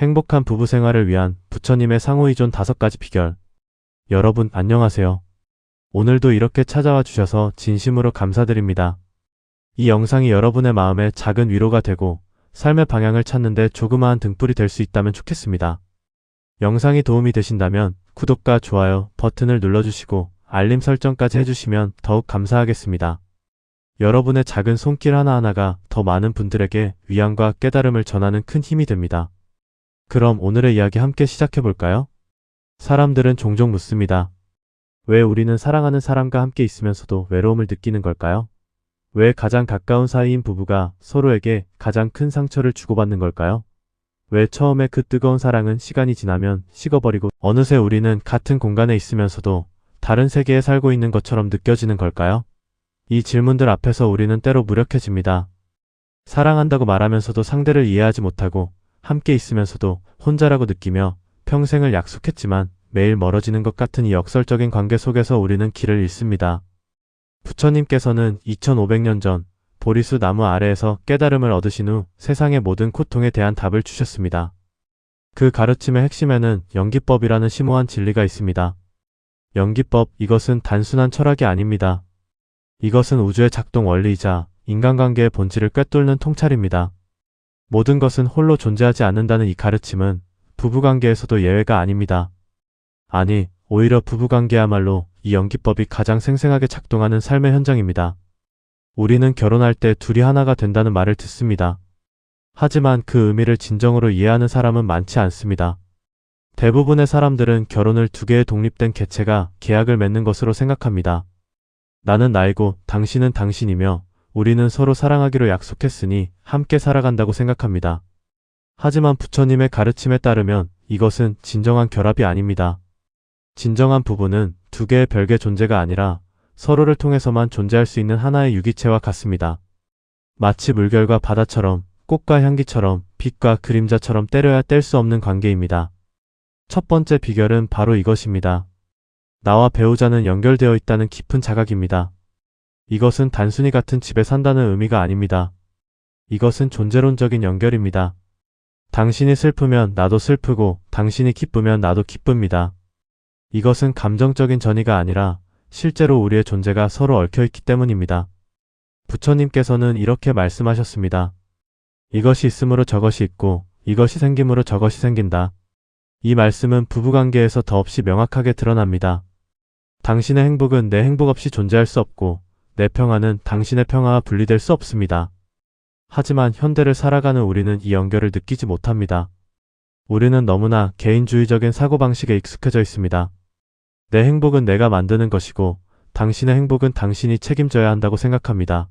행복한 부부 생활을 위한 부처님의 상호이존 다섯 가지 비결. 여러분 안녕하세요. 오늘도 이렇게 찾아와 주셔서 진심으로 감사드립니다. 이 영상이 여러분의 마음에 작은 위로가 되고 삶의 방향을 찾는데 조그마한 등불이 될 수 있다면 좋겠습니다. 영상이 도움이 되신다면 구독과 좋아요 버튼을 눌러주시고 알림 설정까지 해주시면 더욱 감사하겠습니다. 여러분의 작은 손길 하나하나가 더 많은 분들에게 위안과 깨달음을 전하는 큰 힘이 됩니다. 그럼 오늘의 이야기 함께 시작해 볼까요? 사람들은 종종 묻습니다. 왜 우리는 사랑하는 사람과 함께 있으면서도 외로움을 느끼는 걸까요? 왜 가장 가까운 사이인 부부가 서로에게 가장 큰 상처를 주고받는 걸까요? 왜 처음에 그 뜨거운 사랑은 시간이 지나면 식어버리고 어느새 우리는 같은 공간에 있으면서도 다른 세계에 살고 있는 것처럼 느껴지는 걸까요? 이 질문들 앞에서 우리는 때로 무력해집니다. 사랑한다고 말하면서도 상대를 이해하지 못하고 함께 있으면서도 혼자라고 느끼며 평생을 약속했지만 매일 멀어지는 것 같은 이 역설적인 관계 속에서 우리는 길을 잃습니다. 부처님께서는 2500년 전 보리수 나무 아래에서 깨달음을 얻으신 후 세상의 모든 고통에 대한 답을 주셨습니다. 그 가르침의 핵심에는 연기법이라는 심오한 진리가 있습니다. 연기법, 이것은 단순한 철학이 아닙니다. 이것은 우주의 작동 원리이자 인간관계의 본질을 꿰뚫는 통찰입니다. 모든 것은 홀로 존재하지 않는다는 이 가르침은 부부관계에서도 예외가 아닙니다. 아니, 오히려 부부관계야말로 이 연기법이 가장 생생하게 작동하는 삶의 현장입니다. 우리는 결혼할 때 둘이 하나가 된다는 말을 듣습니다. 하지만 그 의미를 진정으로 이해하는 사람은 많지 않습니다. 대부분의 사람들은 결혼을 두 개의 독립된 개체가 계약을 맺는 것으로 생각합니다. 나는 나이고 당신은 당신이며 우리는 서로 사랑하기로 약속했으니 함께 살아간다고 생각합니다. 하지만 부처님의 가르침에 따르면 이것은 진정한 결합이 아닙니다. 진정한 부부는 두 개의 별개 존재가 아니라 서로를 통해서만 존재할 수 있는 하나의 유기체와 같습니다. 마치 물결과 바다처럼 꽃과 향기처럼 빛과 그림자처럼 때려야 뗄 수 없는 관계입니다. 첫 번째 비결은 바로 이것입니다. 나와 배우자는 연결되어 있다는 깊은 자각입니다. 이것은 단순히 같은 집에 산다는 의미가 아닙니다. 이것은 존재론적인 연결입니다. 당신이 슬프면 나도 슬프고 당신이 기쁘면 나도 기쁩니다. 이것은 감정적인 전이가 아니라 실제로 우리의 존재가 서로 얽혀있기 때문입니다. 부처님께서는 이렇게 말씀하셨습니다. 이것이 있으므로 저것이 있고 이것이 생김으로 저것이 생긴다. 이 말씀은 부부관계에서 더없이 명확하게 드러납니다. 당신의 행복은 내 행복 없이 존재할 수 없고 내 평화는 당신의 평화와 분리될 수 없습니다. 하지만 현대를 살아가는 우리는 이 연결을 느끼지 못합니다. 우리는 너무나 개인주의적인 사고방식에 익숙해져 있습니다. 내 행복은 내가 만드는 것이고 당신의 행복은 당신이 책임져야 한다고 생각합니다.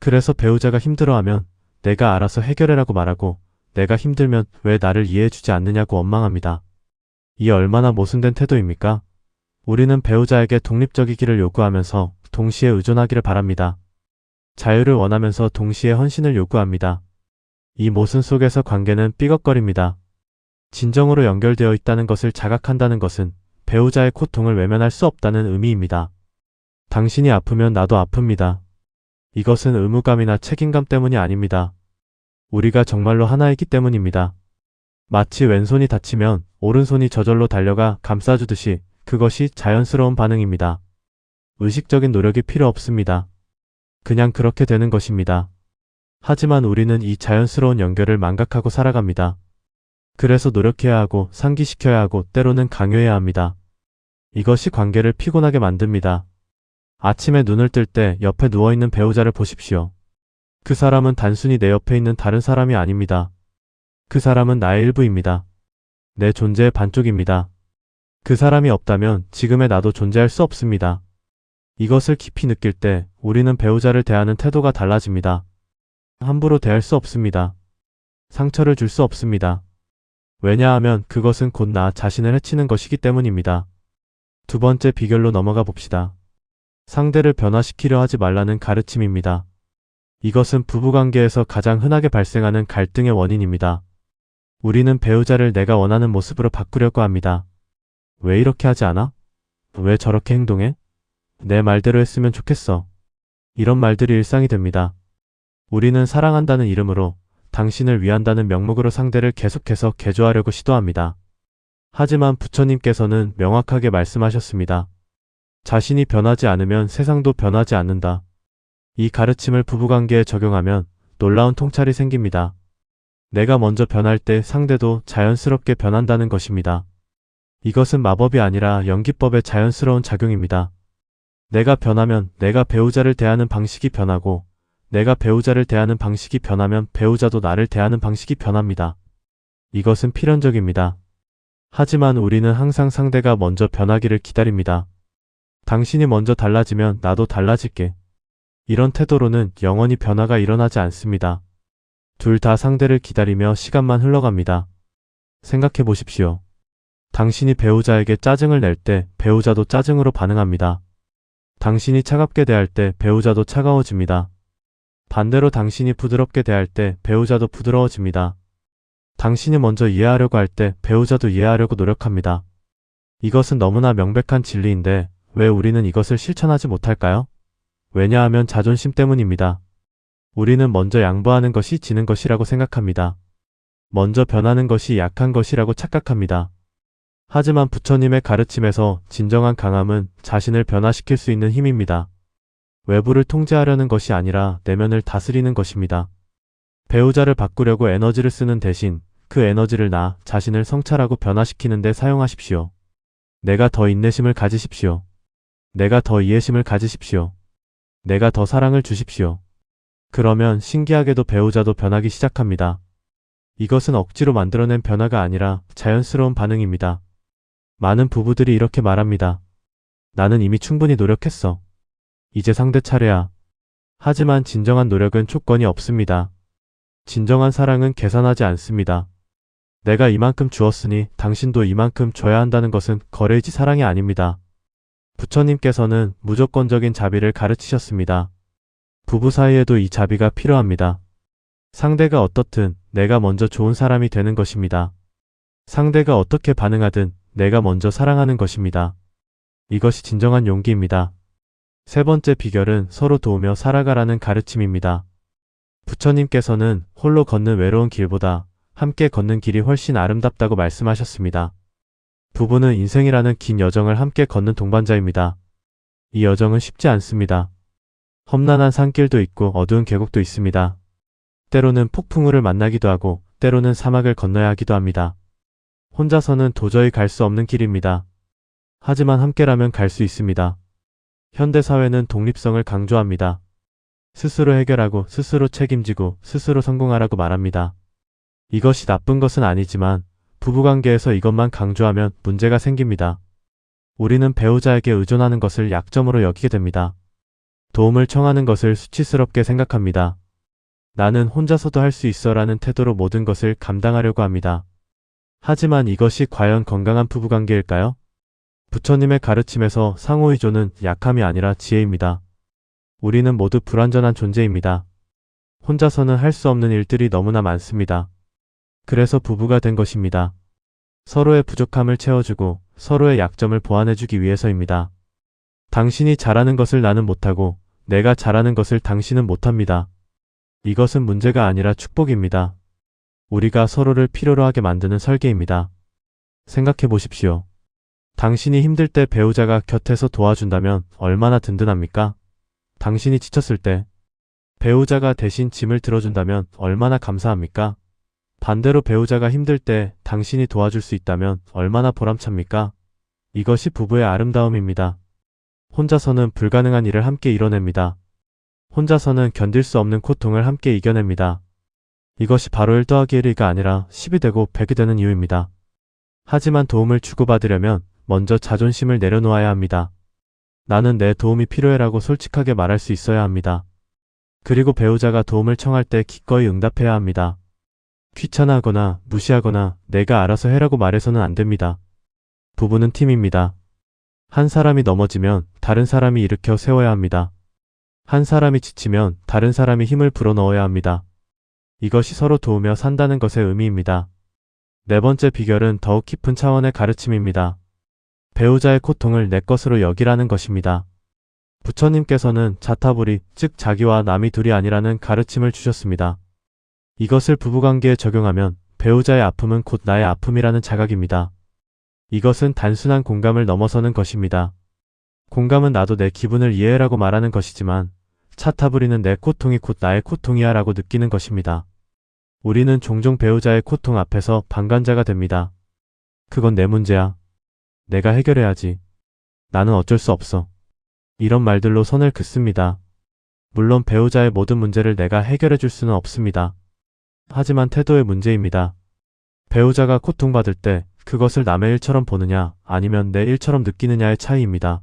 그래서 배우자가 힘들어하면 내가 알아서 해결해라고 말하고 내가 힘들면 왜 나를 이해해주지 않느냐고 원망합니다. 이 얼마나 모순된 태도입니까? 우리는 배우자에게 독립적이기를 요구하면서 동시에 의존하기를 바랍니다. 자유를 원하면서 동시에 헌신을 요구합니다. 이 모순 속에서 관계는 삐걱거립니다. 진정으로 연결되어 있다는 것을 자각한다는 것은 배우자의 고통을 외면할 수 없다는 의미입니다. 당신이 아프면 나도 아픕니다. 이것은 의무감이나 책임감 때문이 아닙니다. 우리가 정말로 하나이기 때문입니다. 마치 왼손이 다치면 오른손이 저절로 달려가 감싸주듯이 그것이 자연스러운 반응입니다. 의식적인 노력이 필요 없습니다. 그냥 그렇게 되는 것입니다. 하지만 우리는 이 자연스러운 연결을 망각하고 살아갑니다. 그래서 노력해야 하고 상기시켜야 하고 때로는 강요해야 합니다. 이것이 관계를 피곤하게 만듭니다. 아침에 눈을 뜰 때 옆에 누워있는 배우자를 보십시오. 그 사람은 단순히 내 옆에 있는 다른 사람이 아닙니다. 그 사람은 나의 일부입니다. 내 존재의 반쪽입니다. 그 사람이 없다면 지금의 나도 존재할 수 없습니다. 이것을 깊이 느낄 때 우리는 배우자를 대하는 태도가 달라집니다. 함부로 대할 수 없습니다. 상처를 줄 수 없습니다. 왜냐하면 그것은 곧 나 자신을 해치는 것이기 때문입니다. 두 번째 비결로 넘어가 봅시다. 상대를 변화시키려 하지 말라는 가르침입니다. 이것은 부부관계에서 가장 흔하게 발생하는 갈등의 원인입니다. 우리는 배우자를 내가 원하는 모습으로 바꾸려고 합니다. 왜 이렇게 하지 않아? 왜 저렇게 행동해? 내 말대로 했으면 좋겠어. 이런 말들이 일상이 됩니다. 우리는 사랑한다는 이름으로 당신을 위한다는 명목으로 상대를 계속해서 개조하려고 시도합니다. 하지만 부처님께서는 명확하게 말씀하셨습니다. 자신이 변하지 않으면 세상도 변하지 않는다. 이 가르침을 부부관계에 적용하면 놀라운 통찰이 생깁니다. 내가 먼저 변할 때 상대도 자연스럽게 변한다는 것입니다. 이것은 마법이 아니라 연기법의 자연스러운 작용입니다. 내가 변하면 내가 배우자를 대하는 방식이 변하고 내가 배우자를 대하는 방식이 변하면 배우자도 나를 대하는 방식이 변합니다. 이것은 필연적입니다. 하지만 우리는 항상 상대가 먼저 변하기를 기다립니다. 당신이 먼저 달라지면 나도 달라질게. 이런 태도로는 영원히 변화가 일어나지 않습니다. 둘 다 상대를 기다리며 시간만 흘러갑니다. 생각해 보십시오. 당신이 배우자에게 짜증을 낼 때 배우자도 짜증으로 반응합니다. 당신이 차갑게 대할 때 배우자도 차가워집니다. 반대로 당신이 부드럽게 대할 때 배우자도 부드러워집니다. 당신이 먼저 이해하려고 할 때 배우자도 이해하려고 노력합니다. 이것은 너무나 명백한 진리인데 왜 우리는 이것을 실천하지 못할까요? 왜냐하면 자존심 때문입니다. 우리는 먼저 양보하는 것이 지는 것이라고 생각합니다. 먼저 변하는 것이 약한 것이라고 착각합니다. 하지만 부처님의 가르침에서 진정한 강함은 자신을 변화시킬 수 있는 힘입니다. 외부를 통제하려는 것이 아니라 내면을 다스리는 것입니다. 배우자를 바꾸려고 에너지를 쓰는 대신 그 에너지를 나 자신을 성찰하고 변화시키는 데 사용하십시오. 내가 더 인내심을 가지십시오. 내가 더 이해심을 가지십시오. 내가 더 사랑을 주십시오. 그러면 신기하게도 배우자도 변하기 시작합니다. 이것은 억지로 만들어낸 변화가 아니라 자연스러운 반응입니다. 많은 부부들이 이렇게 말합니다. 나는 이미 충분히 노력했어. 이제 상대 차례야. 하지만 진정한 노력은 조건이 없습니다. 진정한 사랑은 계산하지 않습니다. 내가 이만큼 주었으니 당신도 이만큼 줘야 한다는 것은 거래이지 사랑이 아닙니다. 부처님께서는 무조건적인 자비를 가르치셨습니다. 부부 사이에도 이 자비가 필요합니다. 상대가 어떻든 내가 먼저 좋은 사람이 되는 것입니다. 상대가 어떻게 반응하든 내가 먼저 사랑하는 것입니다. 이것이 진정한 용기입니다. 세 번째 비결은 서로 도우며 살아가라는 가르침입니다. 부처님께서는 홀로 걷는 외로운 길보다 함께 걷는 길이 훨씬 아름답다고 말씀하셨습니다. 부부는 인생이라는 긴 여정을 함께 걷는 동반자입니다. 이 여정은 쉽지 않습니다. 험난한 산길도 있고 어두운 계곡도 있습니다. 때로는 폭풍우를 만나기도 하고 때로는 사막을 건너야 하기도 합니다. 혼자서는 도저히 갈 수 없는 길입니다. 하지만 함께라면 갈 수 있습니다. 현대사회는 독립성을 강조합니다. 스스로 해결하고 스스로 책임지고 스스로 성공하라고 말합니다. 이것이 나쁜 것은 아니지만 부부관계에서 이것만 강조하면 문제가 생깁니다. 우리는 배우자에게 의존하는 것을 약점으로 여기게 됩니다. 도움을 청하는 것을 수치스럽게 생각합니다. 나는 혼자서도 할 수 있어 라는 태도로 모든 것을 감당하려고 합니다. 하지만 이것이 과연 건강한 부부관계일까요? 부처님의 가르침에서 상호의존은 약함이 아니라 지혜입니다. 우리는 모두 불완전한 존재입니다. 혼자서는 할 수 없는 일들이 너무나 많습니다. 그래서 부부가 된 것입니다. 서로의 부족함을 채워주고 서로의 약점을 보완해주기 위해서입니다. 당신이 잘하는 것을 나는 못하고 내가 잘하는 것을 당신은 못합니다. 이것은 문제가 아니라 축복입니다. 우리가 서로를 필요로 하게 만드는 설계입니다. 생각해 보십시오. 당신이 힘들 때 배우자가 곁에서 도와준다면 얼마나 든든합니까? 당신이 지쳤을 때 배우자가 대신 짐을 들어준다면 얼마나 감사합니까? 반대로 배우자가 힘들 때 당신이 도와줄 수 있다면 얼마나 보람찹니까? 이것이 부부의 아름다움입니다. 혼자서는 불가능한 일을 함께 이뤄냅니다. 혼자서는 견딜 수 없는 고통을 함께 이겨냅니다. 이것이 바로 1 더하기 1이가 아니라 10이 되고 100이 되는 이유입니다. 하지만 도움을 주고받으려면 먼저 자존심을 내려놓아야 합니다. 나는 내 도움이 필요해라고 솔직하게 말할 수 있어야 합니다. 그리고 배우자가 도움을 청할 때 기꺼이 응답해야 합니다. 귀찮아하거나 무시하거나 내가 알아서 해라고 말해서는 안 됩니다. 부부는 팀입니다. 한 사람이 넘어지면 다른 사람이 일으켜 세워야 합니다. 한 사람이 지치면 다른 사람이 힘을 불어넣어야 합니다. 이것이 서로 도우며 산다는 것의 의미입니다. 네 번째 비결은 더욱 깊은 차원의 가르침입니다. 배우자의 고통을 내 것으로 여기라는 것입니다. 부처님께서는 자타불이, 즉 자기와 남이 둘이 아니라는 가르침을 주셨습니다. 이것을 부부관계에 적용하면 배우자의 아픔은 곧 나의 아픔이라는 자각입니다. 이것은 단순한 공감을 넘어서는 것입니다. 공감은 나도 내 기분을 이해라고 말하는 것이지만 차 타부리는 내 고통이 곧 나의 고통이야 라고 느끼는 것입니다. 우리는 종종 배우자의 고통 앞에서 방관자가 됩니다. 그건 내 문제야. 내가 해결해야지. 나는 어쩔 수 없어. 이런 말들로 선을 긋습니다. 물론 배우자의 모든 문제를 내가 해결해 줄 수는 없습니다. 하지만 태도의 문제입니다. 배우자가 고통받을 때 그것을 남의 일처럼 보느냐 아니면 내 일처럼 느끼느냐의 차이입니다.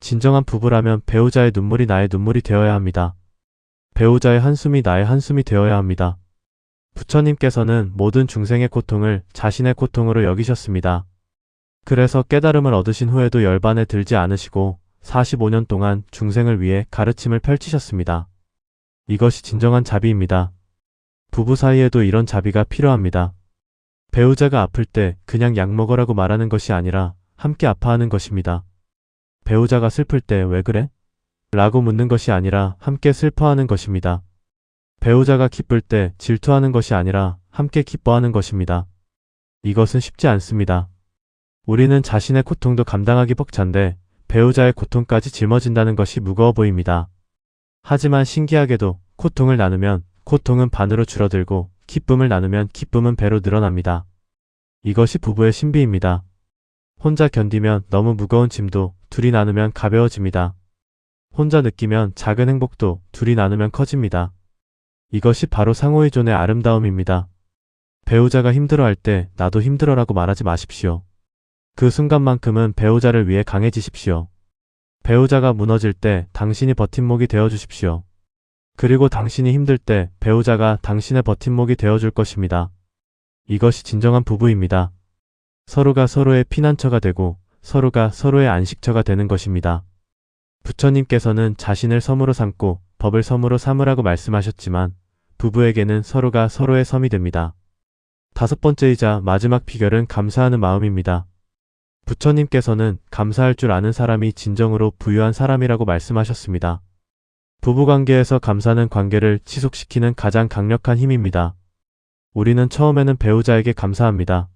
진정한 부부라면 배우자의 눈물이 나의 눈물이 되어야 합니다. 배우자의 한숨이 나의 한숨이 되어야 합니다. 부처님께서는 모든 중생의 고통을 자신의 고통으로 여기셨습니다. 그래서 깨달음을 얻으신 후에도 열반에 들지 않으시고 45년 동안 중생을 위해 가르침을 펼치셨습니다. 이것이 진정한 자비입니다. 부부 사이에도 이런 자비가 필요합니다. 배우자가 아플 때 그냥 약 먹으라고 말하는 것이 아니라 함께 아파하는 것입니다. 배우자가 슬플 때 왜 그래? 라고 묻는 것이 아니라 함께 슬퍼하는 것입니다. 배우자가 기쁠 때 질투하는 것이 아니라 함께 기뻐하는 것입니다. 이것은 쉽지 않습니다. 우리는 자신의 고통도 감당하기 벅찬데 배우자의 고통까지 짊어진다는 것이 무거워 보입니다. 하지만 신기하게도 고통을 나누면 고통은 반으로 줄어들고 기쁨을 나누면 기쁨은 배로 늘어납니다. 이것이 부부의 신비입니다. 혼자 견디면 너무 무거운 짐도 둘이 나누면 가벼워집니다. 혼자 느끼면 작은 행복도 둘이 나누면 커집니다. 이것이 바로 상호의존의 아름다움입니다. 배우자가 힘들어할 때 나도 힘들어라고 말하지 마십시오. 그 순간만큼은 배우자를 위해 강해지십시오. 배우자가 무너질 때 당신이 버팀목이 되어 주십시오. 그리고 당신이 힘들 때 배우자가 당신의 버팀목이 되어 줄 것입니다. 이것이 진정한 부부입니다. 서로가 서로의 피난처가 되고 서로가 서로의 안식처가 되는 것입니다. 부처님께서는 자신을 섬으로 삼고 법을 섬으로 삼으라고 말씀하셨지만 부부에게는 서로가 서로의 섬이 됩니다. 다섯 번째이자 마지막 비결은 감사하는 마음입니다. 부처님께서는 감사할 줄 아는 사람이 진정으로 부유한 사람이라고 말씀하셨습니다. 부부관계에서 감사는 관계를 지속시키는 가장 강력한 힘입니다. 우리는 처음에는 배우자에게 감사합니다.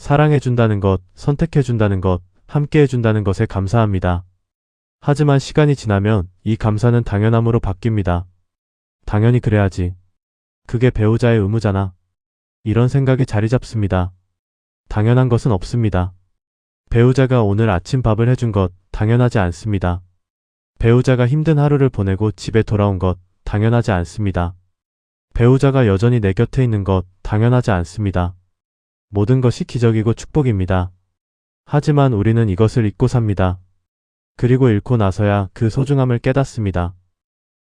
사랑해준다는 것, 선택해준다는 것, 함께해준다는 것에 감사합니다. 하지만 시간이 지나면 이 감사는 당연함으로 바뀝니다. 당연히 그래야지. 그게 배우자의 의무잖아. 이런 생각이 자리 잡습니다. 당연한 것은 없습니다. 배우자가 오늘 아침 밥을 해준 것 당연하지 않습니다. 배우자가 힘든 하루를 보내고 집에 돌아온 것 당연하지 않습니다. 배우자가 여전히 내 곁에 있는 것 당연하지 않습니다. 모든 것이 기적이고 축복입니다. 하지만 우리는 이것을 잊고 삽니다. 그리고 잃고 나서야 그 소중함을 깨닫습니다.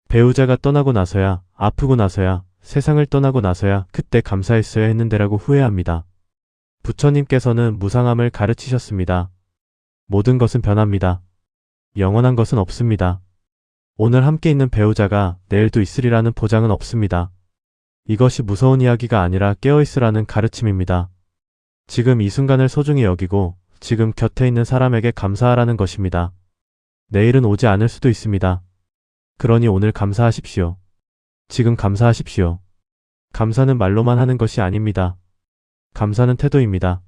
배우자가 떠나고 나서야, 아프고 나서야, 세상을 떠나고 나서야 그때 감사했어야 했는데라고 후회합니다. 부처님께서는 무상함을 가르치셨습니다. 모든 것은 변합니다. 영원한 것은 없습니다. 오늘 함께 있는 배우자가 내일도 있으리라는 보장은 없습니다. 이것이 무서운 이야기가 아니라 깨어있으라는 가르침입니다. 지금 이 순간을 소중히 여기고 지금 곁에 있는 사람에게 감사하라는 것입니다. 내일은 오지 않을 수도 있습니다. 그러니 오늘 감사하십시오. 지금 감사하십시오. 감사는 말로만 하는 것이 아닙니다. 감사는 태도입니다.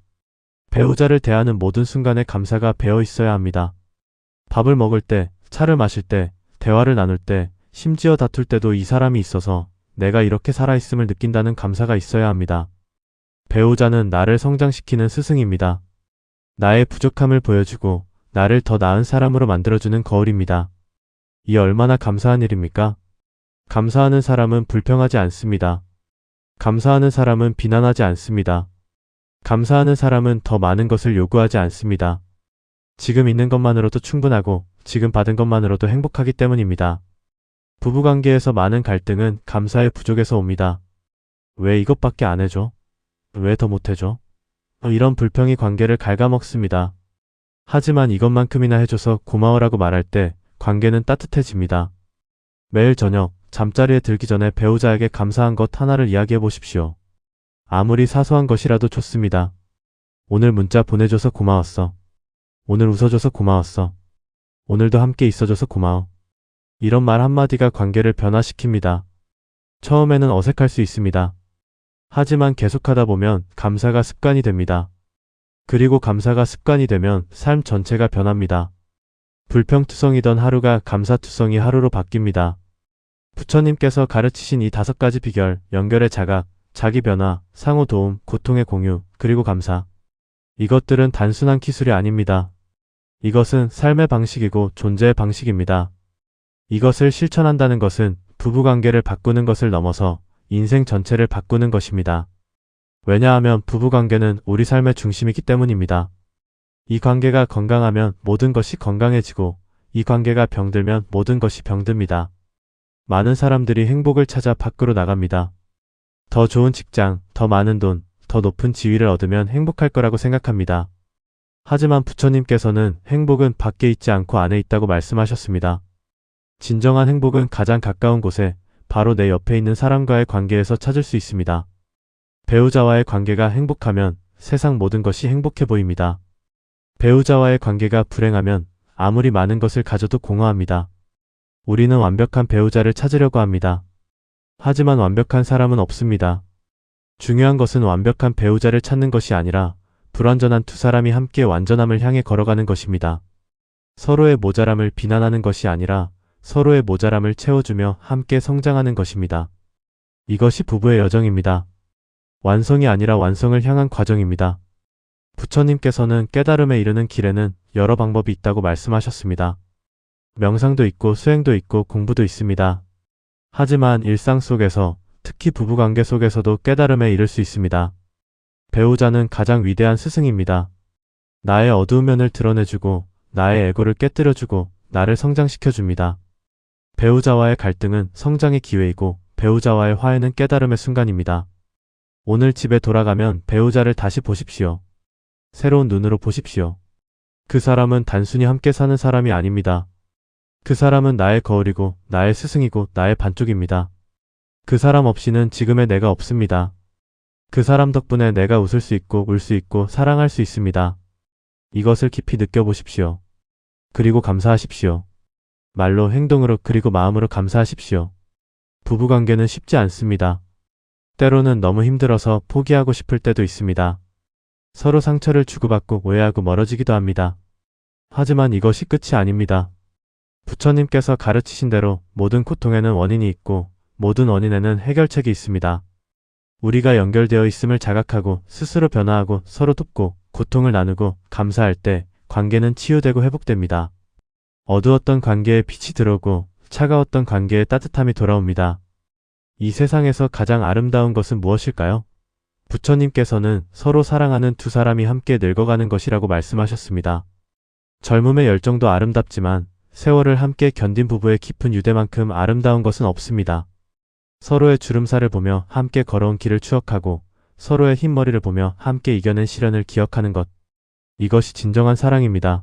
배우자를 대하는 모든 순간에 감사가 배어 있어야 합니다. 밥을 먹을 때, 차를 마실 때, 대화를 나눌 때, 심지어 다툴 때도 이 사람이 있어서 내가 이렇게 살아있음을 느낀다는 감사가 있어야 합니다. 배우자는 나를 성장시키는 스승입니다. 나의 부족함을 보여주고 나를 더 나은 사람으로 만들어주는 거울입니다. 이 얼마나 감사한 일입니까? 감사하는 사람은 불평하지 않습니다. 감사하는 사람은 비난하지 않습니다. 감사하는 사람은 더 많은 것을 요구하지 않습니다. 지금 있는 것만으로도 충분하고 지금 받은 것만으로도 행복하기 때문입니다. 부부관계에서 많은 갈등은 감사의 부족에서 옵니다. 왜 이것밖에 안 해줘? 왜 더 못해줘? 이런 불평이 관계를 갉아먹습니다. 하지만 이것만큼이나 해줘서 고마워라고 말할 때 관계는 따뜻해집니다. 매일 저녁 잠자리에 들기 전에 배우자에게 감사한 것 하나를 이야기해 보십시오. 아무리 사소한 것이라도 좋습니다. 오늘 문자 보내줘서 고마웠어. 오늘 웃어줘서 고마웠어. 오늘도 함께 있어줘서 고마워. 이런 말 한마디가 관계를 변화시킵니다. 처음에는 어색할 수 있습니다. 하지만 계속하다 보면 감사가 습관이 됩니다. 그리고 감사가 습관이 되면 삶 전체가 변합니다. 불평투성이던 하루가 감사투성이 하루로 바뀝니다. 부처님께서 가르치신 이 다섯 가지 비결, 연결의 자각, 자기 변화, 상호 도움, 고통의 공유, 그리고 감사. 이것들은 단순한 기술이 아닙니다. 이것은 삶의 방식이고 존재의 방식입니다. 이것을 실천한다는 것은 부부관계를 바꾸는 것을 넘어서 인생 전체를 바꾸는 것입니다. 왜냐하면 부부관계는 우리 삶의 중심이기 때문입니다. 이 관계가 건강하면 모든 것이 건강해지고 이 관계가 병들면 모든 것이 병듭니다. 많은 사람들이 행복을 찾아 밖으로 나갑니다. 더 좋은 직장, 더 많은 돈, 더 높은 지위를 얻으면 행복할 거라고 생각합니다. 하지만 부처님께서는 행복은 밖에 있지 않고 안에 있다고 말씀하셨습니다. 진정한 행복은 가장 가까운 곳에 바로 내 옆에 있는 사람과의 관계에서 찾을 수 있습니다. 배우자와의 관계가 행복하면 세상 모든 것이 행복해 보입니다. 배우자와의 관계가 불행하면 아무리 많은 것을 가져도 공허합니다. 우리는 완벽한 배우자를 찾으려고 합니다. 하지만 완벽한 사람은 없습니다. 중요한 것은 완벽한 배우자를 찾는 것이 아니라 불완전한 두 사람이 함께 완전함을 향해 걸어가는 것입니다. 서로의 모자람을 비난하는 것이 아니라 서로의 모자람을 채워주며 함께 성장하는 것입니다. 이것이 부부의 여정입니다. 완성이 아니라 완성을 향한 과정입니다. 부처님께서는 깨달음에 이르는 길에는 여러 방법이 있다고 말씀하셨습니다. 명상도 있고 수행도 있고 공부도 있습니다. 하지만 일상 속에서 특히 부부관계 속에서도 깨달음에 이를 수 있습니다. 배우자는 가장 위대한 스승입니다. 나의 어두운 면을 드러내주고 나의 에고를 깨뜨려주고 나를 성장시켜줍니다. 배우자와의 갈등은 성장의 기회이고 배우자와의 화해는 깨달음의 순간입니다. 오늘 집에 돌아가면 배우자를 다시 보십시오. 새로운 눈으로 보십시오. 그 사람은 단순히 함께 사는 사람이 아닙니다. 그 사람은 나의 거울이고 나의 스승이고 나의 반쪽입니다. 그 사람 없이는 지금의 내가 없습니다. 그 사람 덕분에 내가 웃을 수 있고 울 수 있고 사랑할 수 있습니다. 이것을 깊이 느껴보십시오. 그리고 감사하십시오. 말로 행동으로 그리고 마음으로 감사하십시오. 부부관계는 쉽지 않습니다. 때로는 너무 힘들어서 포기하고 싶을 때도 있습니다. 서로 상처를 주고받고 오해하고 멀어지기도 합니다. 하지만 이것이 끝이 아닙니다. 부처님께서 가르치신 대로 모든 고통에는 원인이 있고 모든 원인에는 해결책이 있습니다. 우리가 연결되어 있음을 자각하고 스스로 변화하고 서로 돕고 고통을 나누고 감사할 때 관계는 치유되고 회복됩니다. 어두웠던 관계에 빛이 들어오고 차가웠던 관계에 따뜻함이 돌아옵니다. 이 세상에서 가장 아름다운 것은 무엇일까요? 부처님께서는 서로 사랑하는 두 사람이 함께 늙어가는 것이라고 말씀하셨습니다. 젊음의 열정도 아름답지만 세월을 함께 견딘 부부의 깊은 유대만큼 아름다운 것은 없습니다. 서로의 주름살을 보며 함께 걸어온 길을 추억하고 서로의 흰머리를 보며 함께 이겨낸 시련을 기억하는 것. 이것이 진정한 사랑입니다.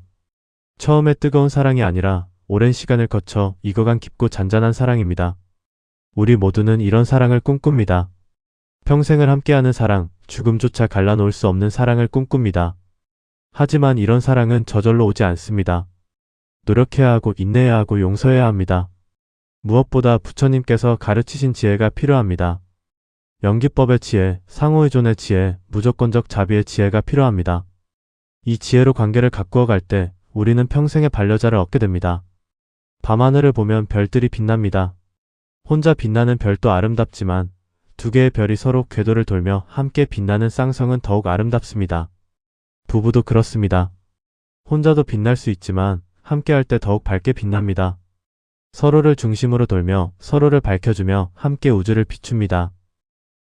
처음에 뜨거운 사랑이 아니라 오랜 시간을 거쳐 익어간 깊고 잔잔한 사랑입니다. 우리 모두는 이런 사랑을 꿈꿉니다. 평생을 함께하는 사랑, 죽음조차 갈라놓을 수 없는 사랑을 꿈꿉니다. 하지만 이런 사랑은 저절로 오지 않습니다. 노력해야 하고 인내해야 하고 용서해야 합니다. 무엇보다 부처님께서 가르치신 지혜가 필요합니다. 연기법의 지혜, 상호의존의 지혜, 무조건적 자비의 지혜가 필요합니다. 이 지혜로 관계를 가꾸어 갈 때 우리는 평생의 반려자를 얻게 됩니다. 밤하늘을 보면 별들이 빛납니다. 혼자 빛나는 별도 아름답지만 두 개의 별이 서로 궤도를 돌며 함께 빛나는 쌍성은 더욱 아름답습니다. 부부도 그렇습니다. 혼자도 빛날 수 있지만 함께 할 때 더욱 밝게 빛납니다. 서로를 중심으로 돌며 서로를 밝혀주며 함께 우주를 비춥니다.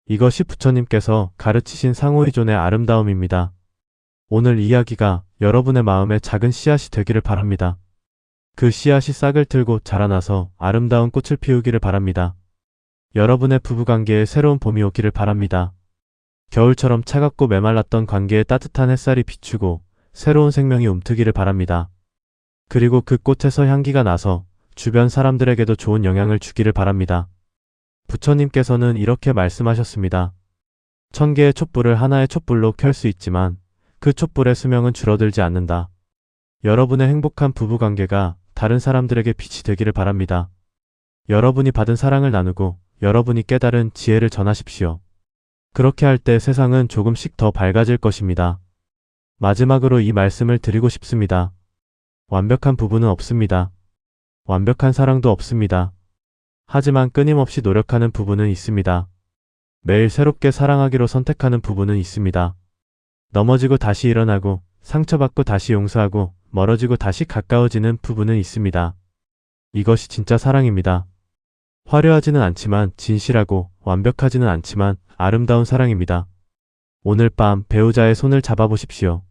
이것이 부처님께서 가르치신 상호의존의 아름다움입니다. 오늘 이야기가 여러분의 마음에 작은 씨앗이 되기를 바랍니다. 그 씨앗이 싹을 틀고 자라나서 아름다운 꽃을 피우기를 바랍니다. 여러분의 부부관계에 새로운 봄이 오기를 바랍니다. 겨울처럼 차갑고 메말랐던 관계에 따뜻한 햇살이 비추고 새로운 생명이 움트기를 바랍니다. 그리고 그 꽃에서 향기가 나서 주변 사람들에게도 좋은 영향을 주기를 바랍니다. 부처님께서는 이렇게 말씀하셨습니다. 천 개의 촛불을 하나의 촛불로 켤 수 있지만 그 촛불의 수명은 줄어들지 않는다. 여러분의 행복한 부부관계가 다른 사람들에게 빛이 되기를 바랍니다. 여러분이 받은 사랑을 나누고 여러분이 깨달은 지혜를 전하십시오. 그렇게 할 때 세상은 조금씩 더 밝아질 것입니다. 마지막으로 이 말씀을 드리고 싶습니다. 완벽한 부부는 없습니다. 완벽한 사랑도 없습니다. 하지만 끊임없이 노력하는 부부는 있습니다. 매일 새롭게 사랑하기로 선택하는 부부는 있습니다. 넘어지고 다시 일어나고 상처받고 다시 용서하고 멀어지고 다시 가까워지는 부부는 있습니다. 이것이 진짜 사랑입니다. 화려하지는 않지만 진실하고 완벽하지는 않지만 아름다운 사랑입니다. 오늘 밤 배우자의 손을 잡아보십시오.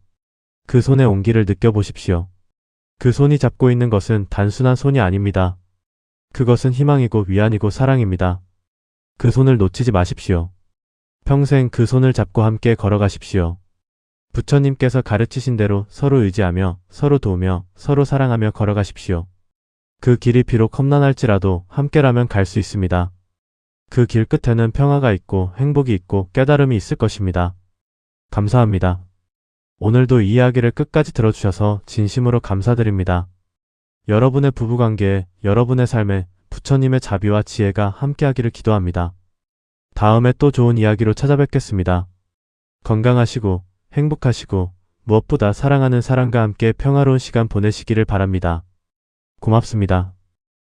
그 손의 온기를 느껴보십시오. 그 손이 잡고 있는 것은 단순한 손이 아닙니다. 그것은 희망이고 위안이고 사랑입니다. 그 손을 놓치지 마십시오. 평생 그 손을 잡고 함께 걸어가십시오. 부처님께서 가르치신 대로 서로 의지하며 서로 도우며 서로 사랑하며 걸어가십시오. 그 길이 비록 험난할지라도 함께라면 갈 수 있습니다. 그 길 끝에는 평화가 있고 행복이 있고 깨달음이 있을 것입니다. 감사합니다. 오늘도 이 이야기를 끝까지 들어주셔서 진심으로 감사드립니다. 여러분의 부부관계에 여러분의 삶에 부처님의 자비와 지혜가 함께하기를 기도합니다. 다음에 또 좋은 이야기로 찾아뵙겠습니다. 건강하시고 행복하시고 무엇보다 사랑하는 사람과 함께 평화로운 시간 보내시기를 바랍니다. 고맙습니다.